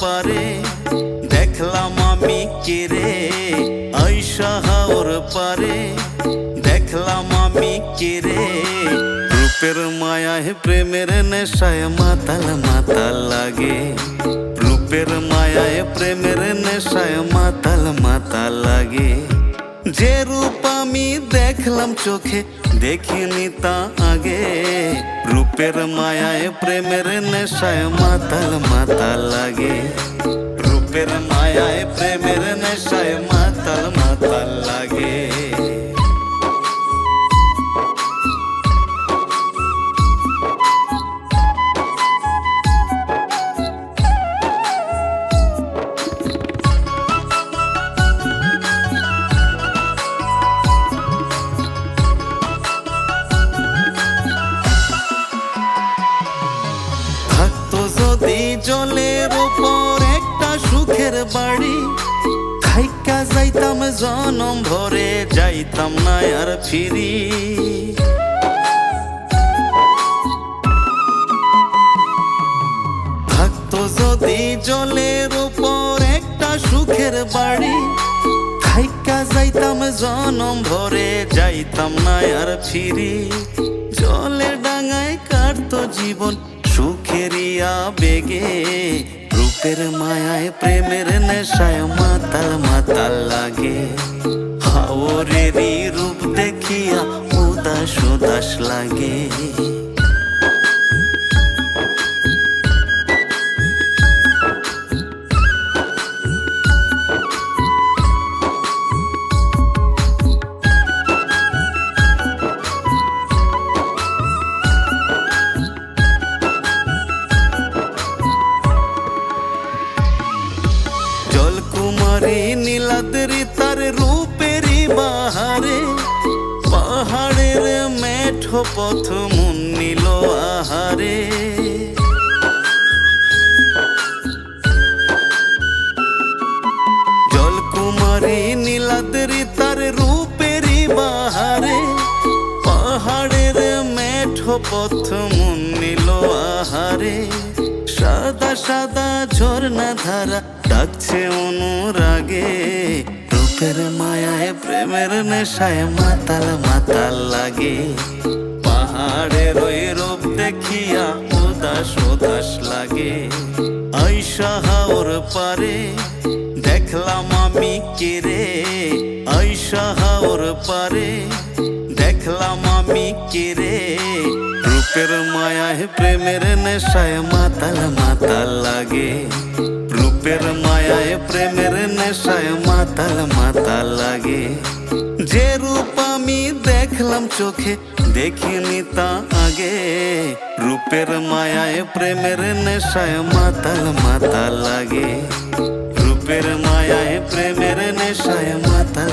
পারে, দেখলাম আমি কেরে আইসা হাওর পারে, দেখলাম আমি কেরে রূপের মায়ায় প্রেমের নেশায় মাতাল মাতাল লাগে। রূপের মায়ায় প্রেমের নেশায় মাতাল মাতাল লাগে। যে রূপ আমি দেখলাম চোখে, দেখিনি তা আগে। রূপের মায়ায়, প্রেমের নেশায় মাতাল মাতাল লাগে। রূপের মায়ায়, প্রেমের নেশায় জলের ওপর একটা সুখের বাড়ি। থাইকা যাইতাম, জনম ভরে যাইতাম না আর ফিরি। থাকতো যদি জলের ওপর একটা সুখের বাড়ি। থাইকা যাইতাম, জনম ভরে যাইতাম না আর ফিরি। জলের ডাঙায় কাটতো জীবন সুখেরই বেগে রূপের মায়ায় প্রেমের নেশায় মাতাল মাতাল লাগে। হাওরেরই রূপ দেখিয়া উদাস উদাস লাগে। নীলাদ্রি তার রূপেরই বাহারে। পাহাড়ের মেঠো পথ মন নিল আহারে। জলকুমারী নীলাদ্রি তার রূপেরই বাহারে। পাহাড়ের মেঠো পথ মন নিল আহারে। সাদা সাদা ঝর্ণা ধারা ডাকছে অনুরাগে। রূপের মায়ায়, প্রেমের নেশায় মাতাল মাতাল লাগে। পাহাড়ের ওই রূপ দেখিয়া উদাস উদাস লাগে। আইসা হাওর পারে, দেখলাম আমি কেরে রূপের মায়ায় প্রেমের নেশায় মাতাল মাতাল লাগে রূপের মায়ায় প্রেমের নেশায় মাতাল মাতাল লাগে যে রূপ আমি দেখলাম চোখে দেখিনি তা আগে রূপের মায়ায় প্রেমের নেশায় মাতাল মাতাল লাগে রূপের মায়ায় প্রেমের নেশায় মাতাল